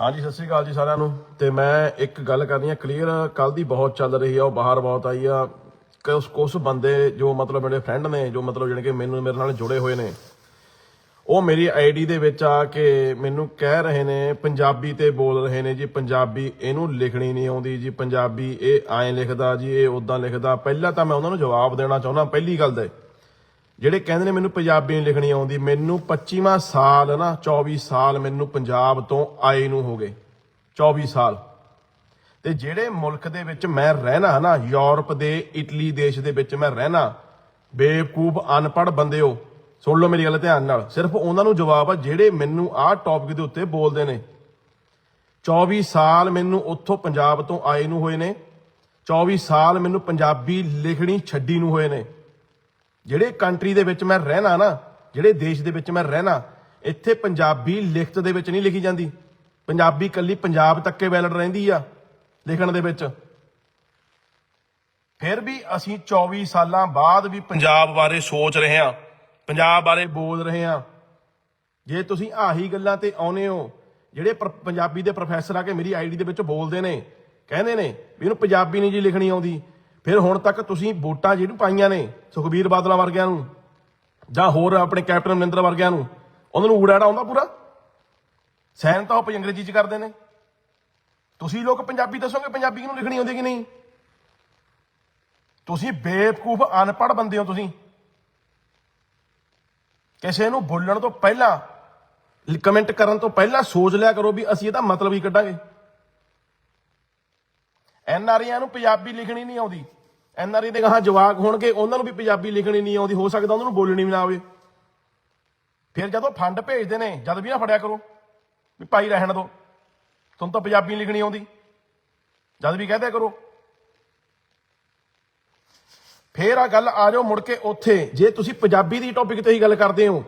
ਹਾਂਜੀ, ਸਤਿ ਸ੍ਰੀ ਅਕਾਲ ਜੀ ਸਾਰਿਆਂ ਨੂੰ। ਤੇ ਮੈਂ ਇੱਕ ਗੱਲ ਕਰਨੀ ਹੈ ਕਲੀਅਰ ਕੱਲ ਦੀ ਬਹੁਤ ਚੱਲ ਰਹੀ ਆ, ਉਹ ਬਾਹਰ ਬਹੁਤ ਆਈ ਆ। ਕੁਛ ਕੁਛ ਬੰਦੇ ਜੋ ਮਤਲਬ ਮੇਰੇ ਫਰੈਂਡ ਨੇ, ਜੋ ਮਤਲਬ ਜਿਹੜੇ ਕਿ ਮੈਨੂੰ ਮੇਰੇ ਨਾਲ ਜੁੜੇ ਹੋਏ ਨੇ, ਉਹ ਮੇਰੀ ਆਈਡੀ ਦੇ ਵਿੱਚ ਆ ਕੇ ਮੈਨੂੰ ਕਹਿ ਰਹੇ ਨੇ, ਪੰਜਾਬੀ ਤੇ ਬੋਲ ਰਹੇ ਨੇ ਜੀ, ਪੰਜਾਬੀ ਇਹਨੂੰ ਲਿਖਣੀ ਨਹੀਂ ਆਉਂਦੀ ਜੀ, ਪੰਜਾਬੀ ਇਹ ਐਂ ਲਿਖਦਾ ਜੀ, ਇਹ ਉਦਾਂ ਲਿਖਦਾ। ਪਹਿਲਾਂ ਤਾਂ ਮੈਂ ਉਹਨਾਂ ਨੂੰ ਜਵਾਬ ਦੇਣਾ ਚਾਹੁੰਦਾ, ਪਹਿਲੀ ਗੱਲ ਤੇ। ਜਿਹੜੇ ਕਹਿੰਦੇ ਨੇ ਮੈਨੂੰ ਪੰਜਾਬੀ ਨਹੀਂ ਲਿਖਣੀ ਆਉਂਦੀ, ਮੈਨੂੰ 25ਵਾਂ ਸਾਲ ਨਾ 24 ਸਾਲ ਮੈਨੂੰ ਪੰਜਾਬ ਤੋਂ ਆਏ ਨੂੰ ਹੋ ਗਏ। 24 ਸਾਲ। ਤੇ ਜਿਹੜੇ ਮੁਲਕ ਦੇ ਵਿੱਚ ਮੈਂ ਰਹਿਣਾ ਨਾ, ਯੂਰਪ ਦੇ, ਇਟਲੀ ਦੇਸ਼ ਦੇ ਵਿੱਚ ਮੈਂ ਰਹਿਣਾ, ਬੇਵਕੂਫ, ਅਨਪੜ੍ਹ ਬੰਦੇ ਹੋ, ਸੁਣ ਲਓ ਮੇਰੀ ਗੱਲ ਧਿਆਨ ਨਾਲ, ਸਿਰਫ ਉਹਨਾਂ ਨੂੰ ਜਵਾਬ ਆ ਜਿਹੜੇ ਮੈਨੂੰ ਆਹ ਟੌਪਿਕ ਦੇ ਉੱਤੇ ਬੋਲਦੇ ਨੇ। 24 ਸਾਲ ਮੈਨੂੰ ਉੱਥੋਂ ਪੰਜਾਬ ਤੋਂ ਆਏ ਨੂੰ ਹੋਏ ਨੇ 24 ਸਾਲ ਮੈਨੂੰ ਪੰਜਾਬੀ ਲਿਖਣੀ ਛੱਡੀ ਨੂੰ ਹੋਏ ਨੇ। ਜਿਹੜੇ ਕੰਟਰੀ ਦੇ ਵਿੱਚ ਮੈਂ ਰਹਿਣਾ ਨਾ, ਜਿਹੜੇ ਦੇਸ਼ ਦੇ ਵਿੱਚ ਮੈਂ ਰਹਿਣਾ, ਇੱਥੇ ਪੰਜਾਬੀ ਲਿਖਤ ਦੇ ਵਿੱਚ ਨਹੀਂ ਲਿਖੀ ਜਾਂਦੀ। ਪੰਜਾਬੀ ਕੱਲੀ ਪੰਜਾਬ ਤੱਕੇ ਵੈਲਿਡ ਰਹਿੰਦੀ ਆ ਲਿਖਣ ਦੇ ਵਿੱਚ। ਫਿਰ ਵੀ ਅਸੀਂ 24 ਸਾਲਾਂ ਬਾਅਦ ਵੀ ਪੰਜਾਬ ਬਾਰੇ ਸੋਚ ਰਹੇ ਹਾਂ, ਪੰਜਾਬ ਬਾਰੇ ਬੋਲ ਰਹੇ ਹਾਂ। ਜੇ ਤੁਸੀਂ ਆਹੀ ਗੱਲਾਂ ਤੇ ਆਉਨੇ ਹੋ, ਜਿਹੜੇ ਪੰਜਾਬੀ ਦੇ ਪ੍ਰੋਫੈਸਰ ਆ ਕੇ ਮੇਰੀ ਆਈਡੀ ਦੇ ਵਿੱਚ ਬੋਲਦੇ ਨੇ, ਕਹਿੰਦੇ ਨੇ ਵੀ ਇਹਨੂੰ ਪੰਜਾਬੀ ਨਹੀਂ ਜੀ ਲਿਖਣੀ ਆਉਂਦੀ। ਫਿਰ ਹੁਣ ਤੱਕ ਤੁਸੀਂ ਵੋਟਾਂ ਜਿਹਨੂੰ ਪਾਈਆਂ ਨੇ ਸੁਖਬੀਰ ਬਾਦਲਾਂ ਵਰਗਿਆਂ ਨੂੰ, ਜਾਂ ਹੋਰ ਆਪਣੇ ਕੈਪਟਨ ਅਮਰਿੰਦਰ ਵਰਗਿਆਂ ਨੂੰ, ਉਹਨਾਂ ਨੂੰ ਊੜਾੜਾ ਆਉਂਦਾ ਪੂਰਾ? ਸੈਨ ਤਾਂ ਉਹ ਅੰਗਰੇਜ਼ੀ ਚ ਕਰਦੇ ਨੇ। ਤੁਸੀਂ ਲੋਕ ਪੰਜਾਬੀ ਦੱਸੋਗੇ ਪੰਜਾਬੀ ਕਿਹਨੂੰ ਲਿਖਣੀ ਆਉਂਦੀ ਕਿ ਨਹੀਂ? ਤੁਸੀਂ ਬੇਵਕੂਫ, ਅਨਪੜ੍ਹ ਬੰਦੇ ਹੋ ਤੁਸੀਂ। ਕਿਸੇ ਨੂੰ ਬੋਲਣ ਤੋਂ ਪਹਿਲਾਂ, ਕਮੈਂਟ ਕਰਨ ਤੋਂ ਪਹਿਲਾਂ ਸੋਚ ਲਿਆ ਕਰੋ ਵੀ ਅਸੀਂ ਇਹਦਾ ਮਤਲਬ ਹੀ ਕੱਢਾਂਗੇ। ਐਨ ਆਰ ਨੂੰ ਪੰਜਾਬੀ ਲਿਖਣੀ ਨਹੀਂ ਆਉਂਦੀ। ਐਨ ਆਰ ਦੇ ਗਾਹਾਂ ਜਵਾਕ ਹੋਣਗੇ, ਉਹਨਾਂ ਨੂੰ ਵੀ ਪੰਜਾਬੀ ਲਿਖਣੀ ਨਹੀਂ ਆਉਂਦੀ, ਹੋ ਸਕਦਾ ਉਹਨਾਂ ਨੂੰ ਬੋਲਣੀ ਵੀ ਨਾ ਆਵੇ। ਫਿਰ ਜਦੋਂ ਫੰਡ ਭੇਜਦੇ ਨੇ, ਜਦ ਵੀ ਨਾ ਫੜਿਆ ਕਰੋ, ਵੀ ਭਾਈ ਰਹਿਣ ਦਿਓ ਤੁਹਾਨੂੰ ਤਾਂ ਪੰਜਾਬੀ ਨਹੀਂ ਲਿਖਣੀ ਆਉਂਦੀ। ਜਦ ਵੀ ਕਹਦਿਆ ਕਰੋ। ਫੇਰ ਆ ਗੱਲ ਆ ਜਾਓ ਮੁੜ ਕੇ ਉੱਥੇ, ਜੇ ਤੁਸੀਂ ਪੰਜਾਬੀ ਦੀ ਟੌਪਿਕ ਤੇ ਹੀ ਗੱਲ ਕਰਦੇ ਹੋ,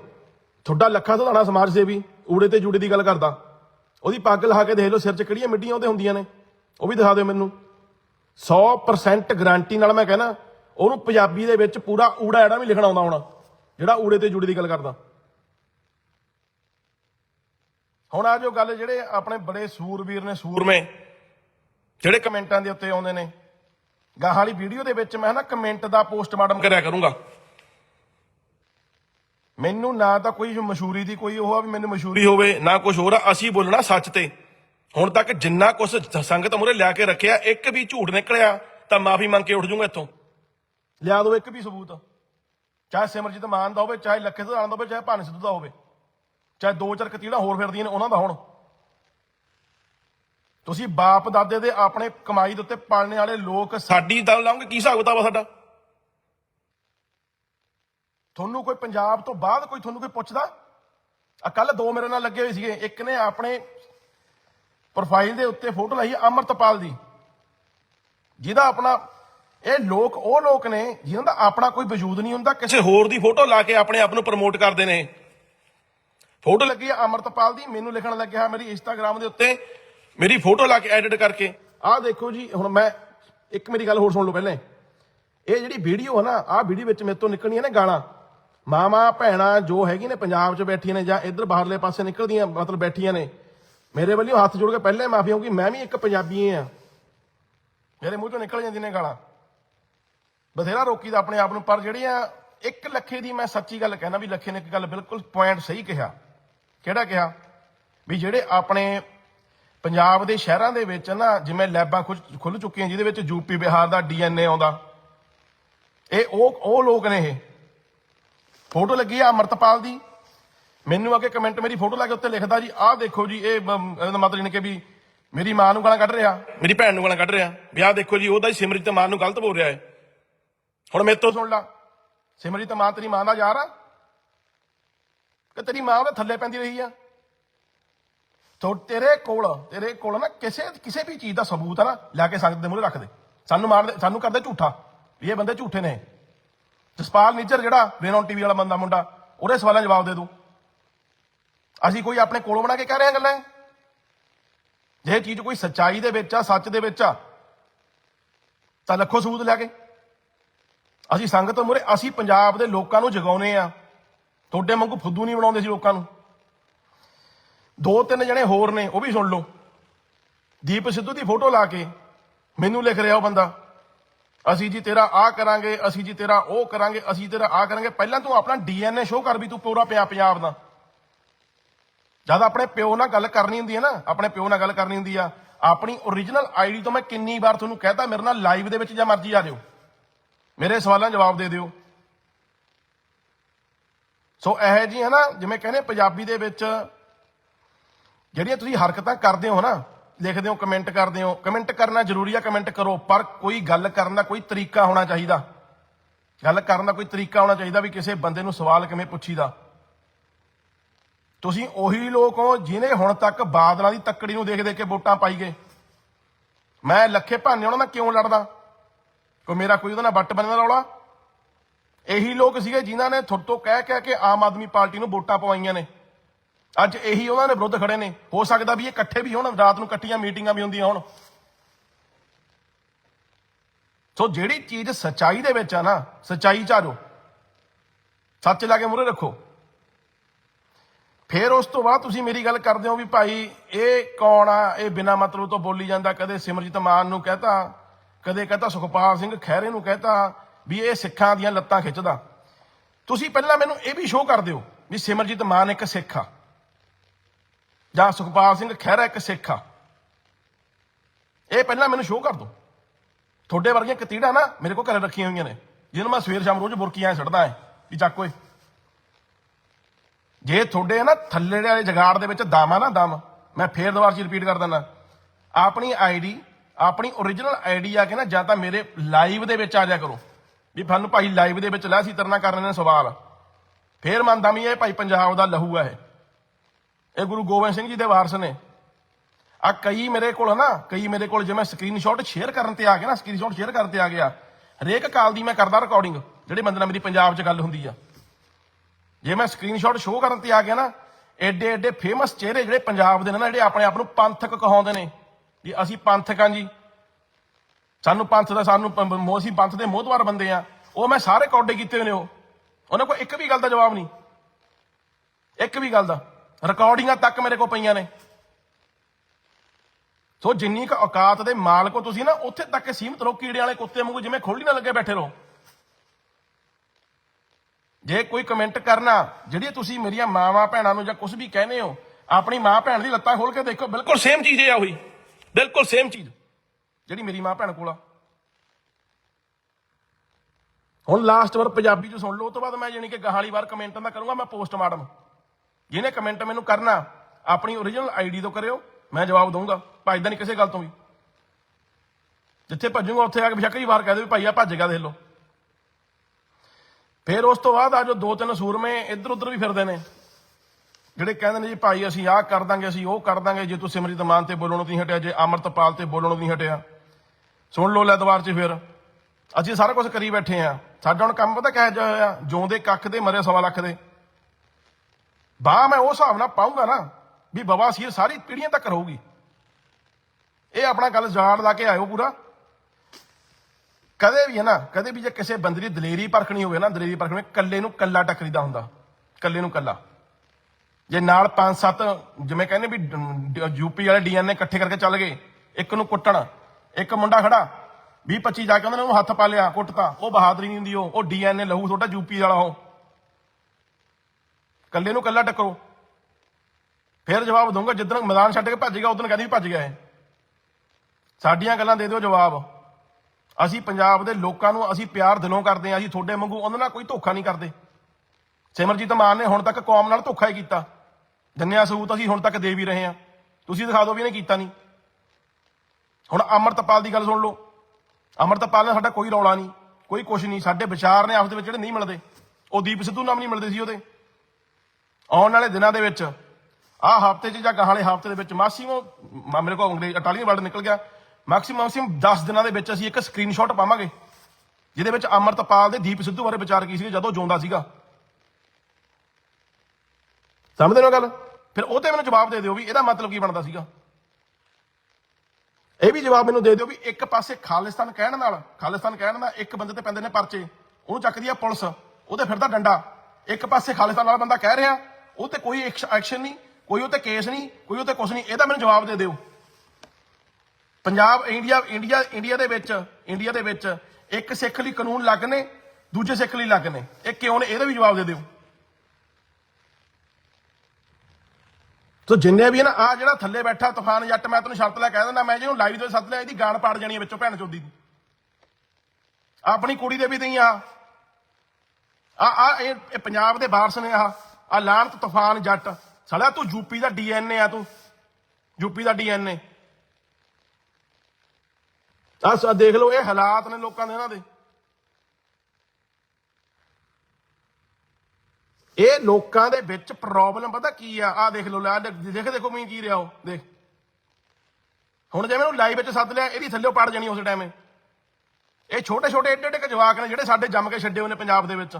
ਤੁਹਾਡਾ ਲੱਖਾ ਸੁਧਾਣਾ ਸਮਾਜ ਸੇਵੀ, ਊੜੇ ਤੇ ਜੂੜੇ ਦੀ ਗੱਲ ਕਰਦਾ। ਉਹਦੀ ਪੱਗ ਲਾ ਕੇ ਦੇਖ ਲਓ, ਸਿਰ 'ਚ ਕਿਹੜੀਆਂ ਮਿੱਟੀਆਂ ਉਹਦੇ ਹੁੰਦੀਆਂ ਨੇ, ਉਹ ਵੀ ਦਿਖਾ ਦਿਓ ਮੈਨੂੰ। 100% ਗਾਰੰਟੀ ਨਾਲ ਮੈਂ ਕਹਿੰਦਾ ਉਹਨੂੰ ਪੰਜਾਬੀ ਦੇ ਵਿੱਚ ਪੂਰਾ ਊੜਾ ਐੜਾ ਵੀ ਲਿਖਣਾ ਆਉਂਦਾ ਹੋਣਾ, ਜਿਹੜਾ ਊੜੇ ਤੇ ਜੁੜੇ ਦੀ ਗੱਲ ਕਰਦਾ। ਹੁਣ ਆ ਜੋ ਗੱਲ ਜਿਹੜੇ ਆਪਣੇ ਬੜੇ ਸੂਰਵੀਰ ਨੇ, ਸੂਰਮੇ, ਜਿਹੜੇ ਕਮੈਂਟਾਂ ਦੇ ਉੱਤੇ ਆਉਂਦੇ ਨੇ, ਗਾਹਾਂ ਵਾਲੀ ਵੀਡੀਓ ਦੇ ਵਿੱਚ ਮੈਂ ਨਾ ਕਮੈਂਟ ਦਾ ਪੋਸਟਮਾਰਟਮ ਕਰਿਆ ਕਰੂੰਗਾ। ਮੈਨੂੰ ਨਾ ਤਾਂ ਕੋਈ ਮਸ਼ਹੂਰੀ ਦੀ ਕੋਈ ਉਹ ਆ ਵੀ ਮੈਨੂੰ ਮਸ਼ਹੂਰੀ ਹੋਵੇ, ਨਾ ਕੁਝ ਹੋਰ ਆ, ਅਸੀਂ ਬੋਲਣਾ ਸੱਚ ਤੇ। ਹੁਣ ਤੱਕ ਜਿੰਨਾ ਕੁਝ ਸੰਗਤ ਮੁਰੇ ਲਿਆ ਕੇ ਰੱਖਿਆ ਇੱਕ ਵੀ ਝੂਠ ਨਿਕਲਿਆ ਤਾਂ ਮਾਫੀ ਮੰਗ ਕੇ ਉੱਠ ਜਾਊਂਗਾ ਇੱਥੋਂ। ਲਿਆ ਦਿਓ ਇੱਕ ਵੀ ਸਬੂਤ। ਚਾਹੇ ਸਿਮਰਜੀਤ ਮਾਨ ਦਾ ਹੋਵੇ ਚਾਹੇ ਲੱਖੇ ਸਦਾਨ ਦਾ ਹੋਵੇ ਚਾਹੇ ਭਾਨ ਸਿੱਧੂ ਦਾ ਹੋਵੇ ਚਾਹੇ ਦੋ ਚਾਰ ਕਤੀੜਾ ਹੋਰ ਫਿਰਦੀਆਂ ਨੇ ਉਹਨਾਂ ਦਾ ਹੁਣ। ਤੁਸੀਂ ਬਾਪ ਦਾਦੇ ਦੇ ਆਪਣੇ ਕਮਾਈ ਦੇ ਉੱਤੇ ਪਾਲਣੇ ਵਾਲੇ ਲੋਕ ਸਾਡੀ ਦਲ ਲਾਉਂਗੇ ਕੀ ਹਿਸਾਬ ਕਿਤਾਬ ਸਾਡਾ? ਤੁਹਾਨੂੰ ਕੋਈ ਪੰਜਾਬ ਤੋਂ ਬਾਅਦ ਕੋਈ ਤੁਹਾਨੂੰ ਕੋਈ ਪੁੱਛਦਾ? ਆ ਕੱਲ ਦੋ ਮੇਰੇ ਨਾਲ ਲੱਗੇ ਹੋਏ ਸੀਗੇ ਇੱਕ ਨੇ ਆਪਣੇ ਪ੍ਰੋਫਾਈਲ ਦੇ ਉੱਤੇ ਫੋਟੋ ਲਾਈ ਅਮਰਤਪਾਲ ਦੀ। ਜਿਹਦਾ ਆਪਣਾ ਇਹ ਲੋਕ ਉਹ ਲੋਕ ਨੇ ਜਿਨ੍ਹਾਂ ਦਾ ਆਪਣਾ ਕੋਈ ਵਜੂਦ ਨਹੀਂ ਹੁੰਦਾ ਕਿਸੇ ਹੋਰ ਦੀ ਫੋਟੋ ਲਾ ਕੇ ਆਪਣੇ ਆਪ ਨੂੰ ਪ੍ਰਮੋਟ ਕਰਦੇ ਨੇ। ਫੋਟੋ ਲੱਗੀ ਹੈ ਅਮਰਤਪਾਲ ਦੀ ਮੈਨੂੰ ਲਿਖਣ ਲੱਗਿਆ ਮੇਰੀ ਇੰਸਟਾਗ੍ਰam ਦੇ ਉੱਤੇ। ਮੇਰੀ ਫੋਟੋ ਲਾ ਕੇ ਐਡਿਟ ਕਰਕੇ। ਆਹ ਦੇਖੋ ਜੀ ਹੁਣ ਮੈਂ ਇੱਕ ਮੇਰੀ ਗੱਲ ਹੋਰ ਸੁਣ ਲਓ ਪਹਿਲੇ। ਇਹ ਜਿਹੜੀ ਵੀਡੀਓ ਹੈ ਨਾ ਆਹ ਵੀਡੀਓ ਵਿੱਚ ਮੇਰੇ ਤੋਂ ਨਿਕਲਣੀਆਂ ਨੇ ਗਾਲਾਂ। ਮਾਮਾ ਭੈਣਾਂ ਜੋ ਹੈਗੀ ਨੇ ਪੰਜਾਬ 'ਚ ਬੈਠੀਆਂ ਨੇ ਜਾਂ ਇੱਧਰ ਬਾਹਰਲੇ ਪਾਸੇ ਨਿਕਲਦੀਆਂ ਮਤਲਬ ਬੈਠੀਆਂ ਨੇ। ਮੇਰੇ ਵੱਲੋਂ ਹੱਥ ਜੋੜ ਕੇ ਪਹਿਲੇ ਮਾਫੀ ਹੋਊਗੀ, ਮੈਂ ਵੀ ਇੱਕ ਪੰਜਾਬੀ ਆ ਮੇਰੇ ਮੂੰਹ 'ਚੋਂ ਨਿਕਲ ਜਾਂਦੀਆਂ ਨੇ ਗਾਲਾਂ। ਬਥੇਰਾ ਰੋਕੀ ਦਾ ਆਪਣੇ ਆਪ ਨੂੰ, ਪਰ ਜਿਹੜੀਆਂ ਇੱਕ ਲੱਖੇ ਦੀ ਮੈਂ ਸੱਚੀ ਗੱਲ ਕਹਿਣਾ, ਵੀ ਲੱਖੇ ਨੇ ਇੱਕ ਗੱਲ ਬਿਲਕੁਲ ਪੁਆਇੰਟ ਸਹੀ ਕਿਹਾ। ਕਿਹੜਾ ਕਿਹਾ? ਵੀ ਜਿਹੜੇ ਆਪਣੇ ਪੰਜਾਬ ਦੇ ਸ਼ਹਿਰਾਂ ਦੇ ਵਿੱਚ ਨਾ, ਜਿਵੇਂ ਲੈਬਾਂ ਖੁੱਲ ਚੁੱਕੀਆਂ, ਜਿਹਦੇ ਵਿੱਚ ਯੂਪੀ ਬਿਹਾਰ ਦਾ ਡੀਐਨਏ ਆਉਂਦਾ। ਇਹ ਉਹ ਉਹ ਲੋਕ ਨੇ ਇਹ। ਫੋਟੋ ਲੱਗੀ ਆ ਅਮਰਤਪਾਲ ਦੀ। ਮੈਨੂੰ ਅੱਗੇ ਕਮੈਂਟ ਮੇਰੀ ਫੋਟੋ ਲਾ ਕੇ ਉੱਤੇ ਲਿਖਦਾ ਜੀ, ਆਹ ਦੇਖੋ ਜੀ, ਇਹ ਇਹਦਾ ਮਤਲਬ ਇਹਨੇ ਕਿ ਵੀ ਮੇਰੀ ਮਾਂ ਨੂੰ ਗਾਲਾਂ ਕੱਢ ਰਿਹਾ, ਮੇਰੀ ਭੈਣ ਨੂੰ ਗਾਲਾਂ ਕੱਢ ਰਿਹਾ, ਵੀ ਆਹ ਦੇਖੋ ਜੀ, ਉਹਦਾ ਹੀ ਸਿਮਰਜੀਤ ਮਾਂ ਨੂੰ ਗਲਤ ਬੋਲ ਰਿਹਾ ਹੈ। ਹੁਣ ਮੇਰੇ ਤੋਂ ਸੁਣ ਲਾ, ਸਿਮਰਜੀਤ ਮਾਂ ਤੇਰੀ ਮਾਂ ਦਾ ਯਾਰ ਆ? ਕਿ ਤੇਰੀ ਮਾਂ ਉਹਦੇ ਥੱਲੇ ਪੈਂਦੀ ਰਹੀ ਆ? ਤੋ ਤੇਰੇ ਕੋਲ ਤੇਰੇ ਕੋਲ ਨਾ ਕਿਸੇ ਕਿਸੇ ਵੀ ਚੀਜ਼ ਦਾ ਸਬੂਤ ਆ ਨਾ, ਲੈ ਕੇ ਸੰਗਤ ਦੇ ਮੂਹਰੇ ਰੱਖ ਦੇ। ਸਾਨੂੰ ਮਾਰ ਸਾਨੂੰ ਕਰਦੇ ਝੂਠਾ, ਵੀ ਇਹ ਬੰਦੇ ਝੂਠੇ ਨੇ। ਜਸਪਾਲ ਨਿੱਜਰ ਜਿਹੜਾ ਰੇਨੌਨ ਟੀਵੀ ਵਾਲਾ ਬੰਦਾ, ਮੁੰਡਾ, ਉਹਦੇ ਸਵਾਲਾਂ ਦਾ ਜਵਾਬ ਦੇ ਦੂ। ਅਸੀਂ ਕੋਈ ਆਪਣੇ ਕੋਲੋਂ ਬਣਾ ਕੇ ਕਹਿ ਰਹੇ ਹਾਂ ਗੱਲਾਂ? ਜੇ ਇਹ ਚੀਜ਼ ਕੋਈ ਸੱਚਾਈ ਦੇ ਵਿੱਚ ਆ, ਸੱਚ ਦੇ ਵਿੱਚ ਆ, ਤਾਂ ਲੱਖੋ ਸਬੂਤ ਲੈ ਕੇ। ਅਸੀਂ ਸੰਗਤ ਮੂਹਰੇ ਅਸੀਂ ਪੰਜਾਬ ਦੇ ਲੋਕਾਂ ਨੂੰ ਜਗਾਉਨੇ ਆ। ਤੁਹਾਡੇ ਵਾਂਗੂ ਫੁੱਦੂ ਨਹੀਂ ਬਣਾਉਂਦੇ ਸੀ ਲੋਕਾਂ ਨੂੰ। ਦੋ ਤਿੰਨ ਜਣੇ ਹੋਰ ਨੇ, ਉਹ ਵੀ ਸੁਣ ਲਓ। ਦੀਪ ਸਿੱਧੂ ਦੀ ਫੋਟੋ ਲਾ ਕੇ ਮੈਨੂੰ ਲਿਖ ਰਿਹਾ ਉਹ ਬੰਦਾ, ਅਸੀਂ ਜੀ ਤੇਰਾ ਆ ਕਰਾਂਗੇ, ਅਸੀਂ ਜੀ ਤੇਰਾ ਉਹ ਕਰਾਂਗੇ, ਅਸੀਂ ਤੇਰਾ ਆ ਕਰਾਂਗੇ। ਪਹਿਲਾਂ ਤੂੰ ਆਪਣਾ ਡੀਐਨਏ ਸ਼ੋਅ ਕਰ ਵੀ ਤੂੰ ਪੂਰਾ ਪਿਆ ਪੰਜਾਬ ਦਾ। ਜਦ ਆਪਣੇ ਪਿਓ ਨਾਲ ਗੱਲ ਕਰਨੀ ਹੁੰਦੀ ਹੈ ਨਾ, ਆਪਣੇ ਪਿਓ ਨਾਲ ਗੱਲ ਕਰਨੀ ਹੁੰਦੀ ਆ, ਆਪਣੀ ਓਰੀਜਨਲ ਆਈਡੀ ਤੋਂ ਮੈਂ ਕਿੰਨੀ ਵਾਰ ਤੁਹਾਨੂੰ ਕਹਿਤਾ, ਮੇਰੇ ਨਾਲ ਲਾਈਵ ਦੇ ਵਿੱਚ ਜਾਂ ਮਰਜ਼ੀ ਆ ਜਿਓ ਮੇਰੇ ਸਵਾਲਾਂ ਜਵਾਬ ਦੇ ਦਿਓ। ਸੋ ਇਹ ਜੀ ਹੈ ਨਾ, ਜਿਵੇਂ ਕਹਿੰਦੇ ਪੰਜਾਬੀ ਦੇ ਵਿੱਚ ਜਿਹੜੀਆਂ ਤੁਸੀਂ ਹਰਕਤਾਂ ਕਰਦੇ ਹੋ ਨਾ, ਲਿਖਦੇ ਹੋ ਕਮੈਂਟ ਕਰਦੇ ਹੋ ਕਮੈਂਟ ਕਰਨਾ ਜ਼ਰੂਰੀ ਆ ਕਮੈਂਟ ਕਰੋ, ਪਰ ਕੋਈ ਗੱਲ ਕਰਨ ਦਾ ਕੋਈ ਤਰੀਕਾ ਹੋਣਾ ਚਾਹੀਦਾ। ਗੱਲ ਕਰਨ ਦਾ ਕੋਈ ਤਰੀਕਾ ਹੋਣਾ ਚਾਹੀਦਾ ਵੀ ਕਿਸੇ ਬੰਦੇ ਨੂੰ ਸਵਾਲ ਕਿਵੇਂ ਪੁੱਛੀਦਾ। ਤੁਸੀਂ ਉਹੀ ਲੋਕ ਹੋ ਜਿਨੇ ਹੁਣ ਤੱਕ ਬਾਦਲਾਂ ਦੀ ਤੱਕੜੀ ਨੂੰ ਦੇਖ ਦੇਖ ਕੇ ਵੋਟਾਂ ਪਾਈ ਗਏ। ਮੈਂ ਲੱਖੇ ਭਾਨੇ ਉਹਨਾਂ ਨਾਲ ਕਿਉਂ ਲੜਦਾ? ਕੋਈ ਮੇਰਾ ਕੋਈ ਉਹਦੇ ਨਾਲ ਵੱਟ ਬੰਨਣ ਦਾ ਰੌਲਾ? ਇਹੀ ਲੋਕ ਸੀਗੇ ਜਿਨ੍ਹਾਂ ਨੇ ਤੁਹਾਡੇ ਤੋਂ ਕਹਿ ਕਹਿ ਕੇ ਆਮ ਆਦਮੀ ਪਾਰਟੀ ਨੂੰ ਵੋਟਾਂ ਪਵਾਈਆਂ ਨੇ। ਅੱਜ ਇਹੀ ਉਹਨਾਂ ਦੇ ਵਿਰੁੱਧ ਖੜੇ ਨੇ। ਹੋ ਸਕਦਾ ਵੀ ਇਹ ਇਕੱਠੇ ਵੀ ਹੋਣ, ਰਾਤ ਨੂੰ ਇਕੱਠੀਆਂ ਮੀਟਿੰਗਾਂ ਵੀ ਹੁੰਦੀਆਂ ਹੋਣ। ਸੋ ਜਿਹੜੀ ਚੀਜ਼ ਸਚਾਈ ਦੇ ਵਿੱਚ ਆ ਨਾ, ਸਚਾਈ ਚ ਆ ਜਾਓ। ਸੱਚ ਲਾ ਕੇ ਮੂਹਰੇ ਰੱਖੋ। ਫਿਰ ਉਸ ਤੋਂ ਬਾਅਦ ਤੁਸੀਂ ਮੇਰੀ ਗੱਲ ਕਰਦੇ ਹੋ ਵੀ ਭਾਈ, ਇਹ ਕੌਣ ਆ? ਇਹ ਬਿਨਾ ਮਤਲਬ ਤੋਂ ਬੋਲੀ ਜਾਂਦਾ, ਕਦੇ ਸਿਮਰਜੀਤ ਮਾਨ ਨੂੰ ਕਹਤਾ, ਕਦੇ ਕਹਤਾ ਸੁਖਪਾਲ ਸਿੰਘ ਖਹਿਰੇ ਨੂੰ ਕਹਤਾ ਵੀ ਇਹ ਸਿੱਖਾਂ ਦੀਆਂ ਲੱਤਾਂ ਖਿੱਚਦਾ। ਤੁਸੀਂ ਪਹਿਲਾਂ ਮੈਨੂੰ ਇਹ ਵੀ ਸ਼ੋਅ ਕਰ ਦਿਓ ਵੀ ਸਿਮਰਜੀਤ ਮਾਨ ਇੱਕ ਸਿੱਖ ਆ। ਜਾਂ ਸੁਖਪਾਲ ਸਿੰਘ ਖਹਿਰਾ ਇੱਕ ਸਿੱਖ ਆ। ਇਹ ਪਹਿਲਾਂ ਮੈਨੂੰ ਸ਼ੋਅ ਕਰ ਦਿਓ। ਤੁਹਾਡੇ ਵਰਗੀਆਂ ਕਤੀੜਾਂ ਨਾ ਮੇਰੇ ਕੋਲ ਘਰੇ ਰੱਖੀਆਂ ਹੋਈਆਂ ਨੇ, ਜਿਹਨੂੰ ਮੈਂ ਸਵੇਰ ਸ਼ਾਮ ਰੋਜ਼ ਬੁਰਕੀਆਂ ਛੱਡਦਾ ਐ ਵੀ ਚੱਕ ਓਏ। ਜੇ ਤੁਹਾਡੇ ਨਾ ਥੱਲੇ ਵਾਲੇ ਜਗਾੜ ਦੇ ਵਿੱਚ ਦਮ ਆ ਨਾ ਦਮ, ਮੈਂ ਫੇਰ ਦੁਬਾਰਾ ਚ ਰਿਪੀਟ ਕਰ ਦਿੰਦਾ। ਆਪਣੀ ਆਈਡੀ ਆਪਣੀ ਓਰੀਜਨਲ ਆਈਡੀ ਆ ਕੇ ਨਾ ਜਾਂ ਤਾਂ ਮੇਰੇ ਲਾਈਵ ਦੇ ਵਿੱਚ ਆ ਜਾ ਕਰੋ। ਵੀ ਤੁਹਾਨੂੰ ਭਾਈ ਲਾਈਵ ਦੇ ਵਿੱਚ ਲੈ ਅਸੀਂ ਤਰਨਾ ਕਰਨੇ ਨੇ ਸਵਾਲ। ਫੇਰ ਮੰਨਦਾ ਵੀ ਇਹ ਭਾਈ ਪੰਜਾਬ ਦਾ ਲਹੂ ਆ ਇਹ। ਇਹ ਗੁਰੂ ਗੋਬਿੰਦ ਸਿੰਘ ਜੀ ਦੇ ਵਾਰਸ ਨੇ। ਆ ਕਈ ਮੇਰੇ ਕੋਲ ਨਾ ਕਈ ਮੇਰੇ ਕੋਲ ਜਿਵੇਂ ਸਕਰੀਨਸ਼ਾਟ ਸ਼ੇਅਰ ਕਰਨ ਤੇ ਆ ਗਿਆ ਨਾ ਸਕਰੀਨਸ਼ਾਟ ਸ਼ੇਅਰ ਕਰਨ ਤੇ ਆ ਗਿਆ। ਹਰੇਕ ਕਾਲ ਦੀ ਮੈਂ ਕਰਦਾ ਰਿਕਾਰਡਿੰਗ ਜਿਹੜੇ ਬੰਦੇ ਨਾਲ ਮੇਰੀ ਪੰਜਾਬ 'ਚ ਗੱਲ ਹੁੰਦੀ ਆ। ਜੇ ਮੈਂ ਸਕਰੀਨਸ਼ਾਟ ਸ਼ੋਅ ਕਰਨ ਤੇ ਆ ਗਿਆ ਨਾ ਐਡੇ ਐਡੇ ਫੇਮਸ ਚਿਹਰੇ ਜਿਹੜੇ ਪੰਜਾਬ ਦੇ ਨੇ ਨਾ, ਜਿਹੜੇ ਆਪਣੇ ਆਪ ਨੂੰ ਪੰਥਕ ਕਹਾਉਂਦੇ ਨੇ। ਵੀ ਅਸੀਂ ਪੰਥਕ ਆਂ ਜੀ। ਸਾਨੂੰ ਪੰਥ ਦਾ, ਸਾਨੂੰ ਪ- ਅਸੀਂ ਪੰਥ ਦੇ ਮੋਹਤਵਾਰ ਬੰਦੇ ਆ। ਉਹ ਮੈਂ ਸਾਰੇ ਕੌਡੇ ਕੀਤੇ ਹੋਏ ਨੇ ਉਹ। ਉਹਨਾਂ ਕੋਲ ਇੱਕ ਵੀ ਗੱਲ ਦਾ ਜਵਾਬ ਨਹੀਂ। ਇੱਕ ਵੀ ਗੱਲ ਦਾ। ਰਿਕਾਰਡਿੰਗਾਂ ਤੱਕ ਮੇਰੇ ਕੋਲ ਪਈਆਂ ਨੇ। ਸੋ ਜਿੰਨੀ ਕੁ ਔਕਾਤ ਦੇ ਮਾਲਕ ਹੋ ਤੁਸੀਂ ਨਾ, ਉੱਥੇ ਤੱਕ ਸੀਮਤ ਰਹੋ। ਕੀੜੇ ਵਾਲੇ ਕੁੱਤੇ ਵਾਂਗੂ ਜਿਵੇਂ ਖੋਲੀ ਨਾ ਲੱਗੇ ਬੈਠੇ ਰਹੋ। ਜੇ ਕੋਈ ਕਮੈਂਟ ਕਰਨਾ ਜਿਹੜੀ ਤੁਸੀਂ ਮੇਰੀਆਂ ਮਾਵਾਂ, ਭੈਣਾਂ ਨੂੰ ਜਾਂ ਕੁਝ ਵੀ ਕਹਿੰਦੇ ਹੋ, ਆਪਣੀ ਮਾਂ, ਭੈਣ ਦੀ ਲੱਤਾਂ ਖੋਲ ਕੇ ਦੇਖੋ, ਬਿਲਕੁਲ ਸੇਮ ਚੀਜ਼ ਇਹ ਆ ਹੋਈ ਬਿਲਕੁਲ ਸੇਮ ਚੀਜ਼। ਜਿਹੜੀ ਮੇਰੀ ਮਾਂ, ਭੈਣ ਕੋਲ ਆ। ਹੁਣ ਲਾਸਟ ਵਾਰ ਪੰਜਾਬੀ ਚ ਸੁਣ ਲਓ ਉਸ ਤੋਂ ਬਾਅਦ ਮੈਂ ਜਾਣੀ ਕਿ ਗਾਹਾਲੀ ਵਾਰ ਕਮੈਂਟਾਂ ਦਾ ਕਰੂੰਗਾ ਮੈਂ ਪੋਸਟਮਾਰਟਮ ਜਿਹਨੇ ਕਮੈਂਟ ਮੈਨੂੰ ਕਰਨਾ, ਆਪਣੀ ਓਰੀਜਨਲ ਆਈਡੀ ਤੋਂ ਕਰਿਓ, ਮੈਂ ਜਵਾਬ ਦਊਂਗਾ, ਭੱਜਦਾ ਨਹੀਂ ਕਿਸੇ ਗੱਲ ਤੋਂ ਵੀ। ਜਿੱਥੇ ਭੱਜੂਗਾ, ਉੱਥੇ ਆ ਕੇ ਬੇਸ਼ੱਕ ਹੀ ਵਾਰ ਕਹਿ ਦੇ ਵੀ ਭਾਈ ਆ ਭੱਜ ਗਿਆ, ਦੇਖ ਲਓ। ਫਿਰ ਉਸ ਤੋਂ ਬਾਅਦ ਆ ਜੋ ਦੋ ਤਿੰਨ ਸੂਰਮੇ ਇੱਧਰ ਉੱਧਰ ਵੀ ਫਿਰਦੇ ਨੇ। ਜਿਹੜੇ ਕਹਿੰਦੇ ਨੇ ਜੀ, ਭਾਈ, ਅਸੀਂ ਆਹ ਕਰ ਦਾਂਗੇ, ਅਸੀਂ ਉਹ ਕਰ ਦਾਂਗੇ, ਜੇ ਤੂੰ ਸਿਮਰਜੀਤ ਮਾਨ ਤੇ ਬੋਲਣੋਂ ਨਹੀਂ ਹਟਿਆ, ਜੇ ਅਮਰਤਪਾਲ ਤੇ ਬੋਲਣੋਂ ਨਹੀਂ ਹਟਿਆ। ਸੁਣ ਲਓ ਲੈ ਦੁਬਾਰ 'ਚ ਫਿਰ। ਅਸੀਂ ਸਾਰਾ ਕੁਝ ਕਰੀ ਬੈਠੇ ਆ। ਸਾਡਾ ਹੁਣ ਕੰਮ ਪਤਾ ਕਿਹੋ ਜਿਹਾ ਹੋਇਆ? ਜਿਉਂਦੇ ਕੱਖ ਦੇ, ਮਰੇ ਸਵਾ ਲੱਖ ਦੇ। ਬਾਹ ਮੈਂ ਉਸ ਹਿਸਾਬ ਨਾਲ ਪਾਉਂਗਾ ਨਾ ਵੀ ਬਵਾਸੀਰ ਸਾਰੀ ਪੀੜ੍ਹੀਆਂ ਤੱਕ ਰਹੂਗੀ। ਇਹ ਆਪਣਾ ਗੱਲ ਜਾਣ ਲਾ ਕੇ ਆਇਓ ਪੂਰਾ। ਕਦੇ ਵੀ ਹੈ ਨਾ, ਕਦੇ ਵੀ ਜੇ ਕਿਸੇ ਬੰਦੇ ਦੀ ਦਲੇਰੀ ਪਰਖਣੀ ਹੋਵੇ ਨਾ, ਦਲੇਰੀ ਪਰਖਣੀ ਕੱਲੇ ਨੂੰ ਕੱਲਾ ਟੱਕਰੀਦਾ ਹੁੰਦਾ ਕੱਲੇ ਨੂੰ ਕੱਲਾ ਜੇ ਨਾਲ ਪੰਜ ਸੱਤ ਜਿਵੇਂ ਕਹਿੰਦੇ ਵੀ ਯੂਪੀ ਵਾਲੇ ਡੀਐਨਏ ਇਕੱਠੇ ਕਰਕੇ ਚੱਲ ਗਏ, ਇੱਕ ਨੂੰ ਕੁੱਟਣ, ਇੱਕ ਮੁੰਡਾ ਖੜਾ 20 25 ਜਾ ਕੇ ਉਹਨਾਂ ਨੇ ਉਹਨੂੰ ਹੱਥ ਪਾ ਲਿਆ, ਕੁੱਟਤਾ, ਉਹ ਬਹਾਦਰੀ ਨਹੀਂ ਹੁੰਦੀ ਉਹ ਉਹ ਡੀਐਨਏ ਲਹੂ ਤੁਹਾਡਾ ਯੂਪੀ ਵਾਲਾ ਉਹ। ਕੱਲੇ ਨੂੰ ਕੱਲਾ ਟੱਕਰੋ। ਫਿਰ ਜਵਾਬ ਦਊਂਗਾ, ਜਿੱਦਣ ਮੈਦਾਨ ਛੱਡ ਕੇ ਭੱਜ ਗਿਆ, ਉਦੋਂ ਕਹਿੰਦੀ ਵੀ ਭੱਜ ਗਿਆ ਇਹ। ਸਾਡੀਆਂ ਗੱਲਾਂ ਦੇ ਦਿਓ ਜਵਾਬ। ਅਸੀਂ ਪੰਜਾਬ ਦੇ ਲੋਕਾਂ ਨੂੰ ਅਸੀਂ ਪਿਆਰ ਦਿਲੋਂ ਕਰਦੇ ਹਾਂ ਅਸੀਂ ਤੁਹਾਡੇ ਵਾਂਗੂ ਉਹਨਾਂ ਨਾਲ ਕੋਈ ਧੋਖਾ ਨਹੀਂ ਕਰਦੇ। ਸਿਮਰਜੀਤ ਮਾਨ ਨੇ ਹੁਣ ਤੱਕ ਕੌਮ ਨਾਲ ਧੋਖਾ ਹੀ ਕੀਤਾ। ਦੰਨਿਆ ਸਬੂਤ ਅਸੀਂ ਹੁਣ ਤੱਕ ਦੇ ਵੀ ਰਹੇ ਹਾਂ। ਤੁਸੀਂ ਦਿਖਾ ਦਿਓ ਵੀ ਇਹਨੇ ਕੀਤਾ ਨਹੀਂ। ਹੁਣ ਅਮਰਤਪਾਲ ਦੀ ਗੱਲ ਸੁਣ ਲਓ। ਅਮਰਤਪਾਲ ਨਾਲ ਸਾਡਾ ਕੋਈ ਰੌਲਾ ਨਹੀਂ, ਕੋਈ ਕੁਛ ਨਹੀਂ। ਸਾਡੇ ਵਿਚਾਰ ਨੇ ਆਪਸ ਦੇ ਵਿੱਚ ਜਿਹੜੇ ਨਹੀਂ ਮਿਲਦੇ। ਉਹ ਦੀਪ ਸਿੱਧੂ ਨਾਮ ਨਹੀਂ ਮਿਲਦੇ ਸੀ ਉਹਦੇ। ਆਉਣ ਵਾਲੇ ਦਿਨਾਂ ਦੇ ਵਿੱਚ, ਆਹ ਹਫ਼ਤੇ 'ਚ ਜਾਂ ਗਾਹਾਲੇ ਹਫ਼ਤੇ ਦੇ ਵਿੱਚ ਮਾਕਸਿਮਮ ਮੇਰੇ ਕੋਲ ਅੰਗਰੇਜ਼ ਇਟਾਲੀਅਨ ਵਰਡ ਨਿਕਲ ਗਿਆ। ਮੈਕਸਿਮਮ ਮੈਕਸਿਮਮ 10 ਦਿਨਾਂ ਦੇ ਵਿੱਚ ਅਸੀਂ ਇੱਕ ਸਕਰੀਨਸ਼ਾਟ ਪਾਵਾਂਗੇ, ਜਿਹਦੇ ਵਿੱਚ ਅਮਰਤਪਾਲ ਦੇ ਦੀਪ ਸਿੱਧੂ ਬਾਰੇ ਵਿਚਾਰ ਕੀ ਸੀ ਜਦੋਂ ਜਿਉਂਦਾ ਸੀਗਾ। ਸਮਝਦੇ ਹੋ ਗੱਲ? ਫਿਰ ਉਹ ਤੇ ਮੈਨੂੰ ਜਵਾਬ ਦੇ ਦਿਓ ਵੀ ਇਹਦਾ ਮਤਲਬ ਕੀ ਬਣਦਾ ਸੀਗਾ। ਇਹ ਵੀ ਜਵਾਬ ਮੈਨੂੰ ਦੇ ਦਿਓ ਵੀ ਇੱਕ ਪਾਸੇ ਖਾਲਿਸਤਾਨ ਕਹਿਣ ਨਾਲ, ਖਾਲਿਸਤਾਨ ਕਹਿਣ ਨਾਲ ਇੱਕ ਬੰਦੇ ਤੇ ਪੈਂਦੇ ਨੇ ਪਰਚੇ, ਉਹਨੂੰ ਚੱਕਦੀ ਆ ਪੁਲਿਸ ਉਹਦੇ ਫਿਰਦਾ ਡੰਡਾ। ਇੱਕ ਪਾਸੇ ਖਾਲਿਸਤਾਨ ਵਾਲਾ ਬੰਦਾ ਕਹਿ ਰਿਹਾ, ਉਹ ਤੇ ਕੋਈ ਐਕਸ਼ਨ ਨਹੀਂ, ਕੋਈ ਉਹ ਤੇ ਕੇਸ ਨਹੀਂ, ਕੋਈ ਉਹ ਤੇ ਕੁਛ ਨਹੀਂ, ਇਹਦਾ ਮੈਨੂੰ ਜਵਾਬ ਦੇ ਦਿਓ। ਪੰਜਾਬ, ਇੰਡੀਆ ਇੰਡੀਆ ਇੰਡੀਆ ਦੇ ਵਿੱਚ, ਇੰਡੀਆ ਦੇ ਵਿੱਚ ਇੱਕ ਸਿੱਖ ਲਈ ਕਾਨੂੰਨ ਲੱਗ ਨੇ, ਦੂਜੇ ਸਿੱਖ ਲਈ ਲੱਗ ਨੇ। ਇਹ ਕਿਉਂ ਨੇ? ਇਹਦਾ ਵੀ ਜਵਾਬ ਦੇ ਦਿਓ। ਤੋ ਜਿੰਨੇ ਵੀ ਨਾ ਆ ਜਿਹੜਾ ਥੱਲੇ ਬੈਠਾ ਤੂਫਾਨ ਜੱਟ, ਮੈਂ ਤੈਨੂੰ ਸ਼ਰਤ ਲੈ ਕਹਿ ਦਿੰਦਾ, ਮੈਂ ਜਿਹਨੂੰ ਲਾਈਵ ਤੋਂ ਸੱਦ ਲਿਆ, ਇਹਦੀ ਗਾਣ ਪਾੜ ਜਾਣੀ ਵਿੱਚੋਂ ਭੈਣ ਚੋਦੀ ਦੀ। ਆਪਣੀ ਕੁੜੀ ਦੇ ਵੀ ਨਹੀਂ ਆ। ਆ ਆ, ਇਹ ਪੰਜਾਬ ਦੇ ਵਾਰਸ ਨੇ ਆ ਆ ਲਾਹਨਤ ਤੂਫਾਨ ਜੱਟ। ਸਾਲਿਆ, ਤੂੰ ਯੂਪੀ ਦਾ ਡੀਐਨਏ ਆ ਤੂੰ। ਯੂਪੀ ਦਾ ਡੀਐਨਏ ਆ ਸਾ ਦੇਖ ਲਓ, ਇਹ ਹਾਲਾਤ ਨੇ ਲੋਕਾਂ ਦੇ ਇਹਨਾਂ ਦੇ। ਇਹ ਲੋਕਾਂ ਦੇ ਵਿੱਚ ਪ੍ਰੋਬਲਮ ਪਤਾ ਕੀ ਆ? ਆ ਦੇਖ ਲਓ, ਲੈ, ਦੇਖ, ਦੇਖੋ ਮੈਂ ਕੀ ਰਿਹਾ ਉਹ, ਦੇਖ। ਹੁਣ ਜੇ ਮੈਨੂੰ ਲਾਈਵ ਵਿੱਚ ਸੱਦ ਲਿਆ, ਇਹਦੀ ਥੱਲੇ ਪੜ ਜਾਣੀ ਉਸ ਟਾਈਮ ਇਹ। ਛੋਟੇ ਛੋਟੇ ਏਡੇ ਏਡੇ ਕੁ ਜਵਾਕ ਨੇ ਜਿਹੜੇ ਸਾਡੇ ਜੰਮ ਕੇ ਛੱਡੇ ਹੋਏ ਨੇ ਪੰਜਾਬ ਦੇ ਵਿੱਚ।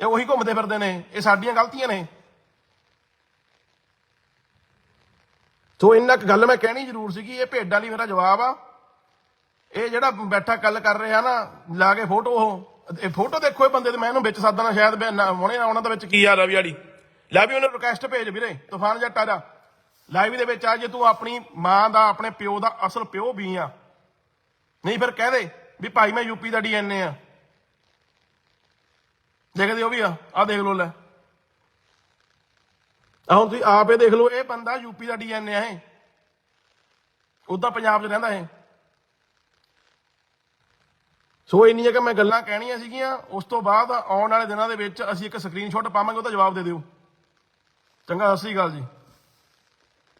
ਇਹ ਉਹੀ ਘੁੰਮਦੇ ਫਿਰਦੇ ਨੇ, ਇਹ ਸਾਡੀਆਂ ਗਲਤੀਆਂ ਨੇ। ਸੋ ਇੰਨਾ ਕੁ ਗੱਲ ਮੈਂ ਕਹਿਣੀ ਜ਼ਰੂਰ ਸੀਗੀ, ਇਹ ਭੇਡਾਂ ਲਈ ਮੇਰਾ ਜਵਾਬ ਆ। ਇਹ ਜਿਹੜਾ ਬੈਠਾ ਗੱਲ ਕਰ ਰਿਹਾ ਨਾ, ਲਾ ਕੇ ਫੋਟੋ ਉਹ। ਇਹ ਫੋਟੋ ਦੇਖੋ ਇਹ ਬੰਦੇ ਤੇ ਮੈਂ ਇਹਨੂੰ ਵਿੱਚ ਸੱਦਣਾ ਸ਼ਾਇਦ ਵੀ ਹੁਣੇ ਉਹਨਾਂ ਦੇ ਵਿੱਚ ਕੀ ਆ ਰਵੀ ਵਾਲੀ ਲੈ ਵੀ ਉਹਨੇ ਰਿਕੁਐਸਟ ਭੇਜ ਵੀਰੇ, ਤੂਫਾਨ ਜੱਟਾ ਆ ਜਾ। ਲਾਈਵ ਦੇ ਵਿੱਚ ਆ, ਜੇ ਤੂੰ ਆਪਣੀ ਮਾਂ ਦਾ, ਆਪਣੇ ਪਿਓ ਦਾ ਅਸਲ ਪਿਓ ਵੀ ਆ। ਨਹੀਂ ਫਿਰ ਕਹਿ ਦੇ ਵੀ ਭਾਈ ਮੈਂ ਯੂਪੀ ਦਾ ਡੀਐਨਏ ਆ। ਦੇਖਦੇ ਉਹ ਵੀ ਆ ਆ ਦੇਖ ਲਓ ਲੈ। ਆ ਹੁਣ ਤੁਸੀਂ ਆਪ ਇਹ ਦੇਖ ਲਓ, ਇਹ ਬੰਦਾ ਯੂਪੀ ਦਾ ਡੀਐਨਏ ਆ ਇਹ। ਉਦਾਂ ਪੰਜਾਬ 'ਚ ਰਹਿੰਦਾ ਹੈ ਸੋ ਇੰਨੀਆਂ ਕਿ ਮੈਂ ਗੱਲਾਂ ਕਹਿਣੀਆਂ ਸੀਗੀਆਂ, ਉਸ ਤੋਂ ਬਾਅਦ ਆਉਣ ਵਾਲੇ ਦਿਨਾਂ ਦੇ ਵਿੱਚ ਅਸੀਂ ਇੱਕ ਸਕਰੀਨਸ਼ਾਟ ਪਾਵਾਂਗੇ, ਉਹਦਾ ਜਵਾਬ ਦੇ ਦਿਓ। ਚੰਗਾ, ਸਤਿ ਸ੍ਰੀ ਅਕਾਲ ਜੀ।